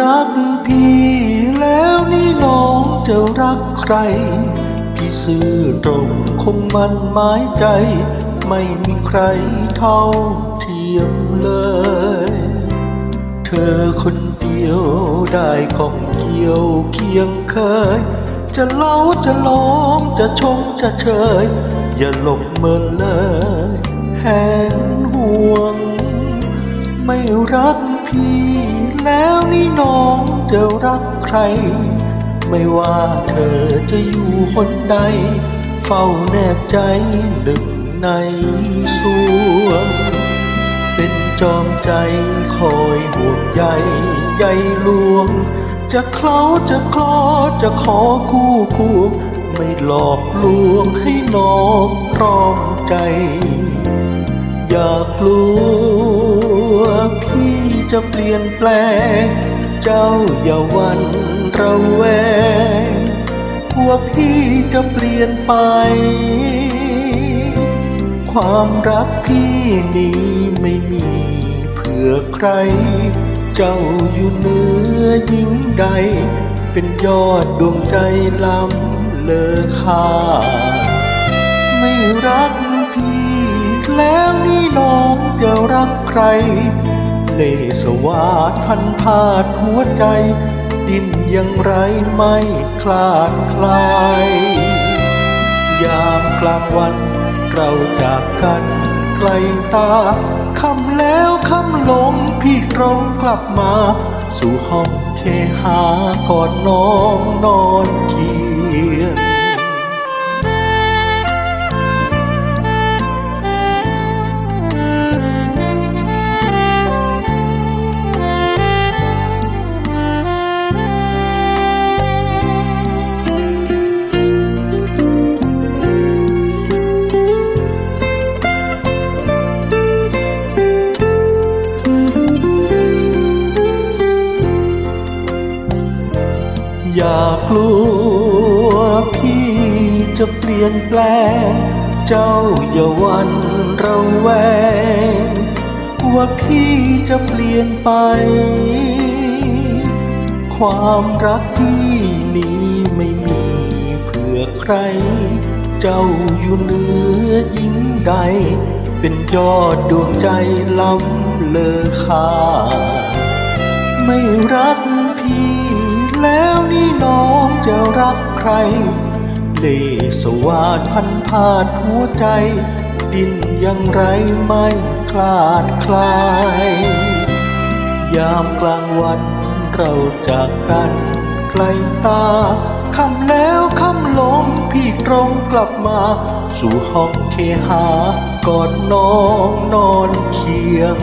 รักพี่แล้วนี่น้องจะรักใคร พี่ซื่อตรงคงมันหมายใจ ไม่มีใครเท่าเทียมเลย เธอคนเดียวได้ของเกี่ยวเคียงเคย จะเล่าจะล้อมจะชมจะเชย อย่าหลบเมินเลยแหนห่วง ไม่รัก พี่แล้วนี่น้องจะรักใคร ไม่ว่าเธอจะอยู่คนใด เฝ้าแนบใจหนึ่งในสวงเป็นจอมใจคอยห่วงใยใยลวง จะเคล้าจะคลอจะขอคู่คู่ไม่หลอกลวงให้น้องร้อมใจ อย่ากลัว จะเปลี่ยนแปลง เจ้าอย่าหวันระแวงว่าพี่จะเปลี่ยนไป ความรักพี่นี้ไม่มีเผื่อใคร เจ้าอยู่เหนือยิ่งใด เป็นยอดดวงใจล้ำเลอค่า ไม่รักพี่แล้วนี่น้องจะรักใคร เลสวาดพันพาดหัวใจ ดินยังไรไม่คลาดคลาย ยามกลางวันเราจากกันไกลตาคำแล้วคำลงพี่ตรงกลับมา สู่ห้องเคหากอดน้องนอนเคีย อย่ากลัวพี่จะเปลี่ยนแปลง เจ้าอย่าหวันระแวง ว่าพี่จะเปลี่ยนไป ความรักพี่นี้ไม่มีเผื่อใคร เจ้าอยู่เหนือยิ่งใด เป็นยอดดวงใจล้ำเลอค่าไม่รัก แล้วนี่น้องจะรักใครเลสวาดพันพาดหัวใจ ดินยังไรไม่คลาดคลาย ยามกลางวันเราจากกันไกลตาคำแล้วคำลงพี่ตรงกลับมา สู่ห้องเคหากอดน้องนอนเคียง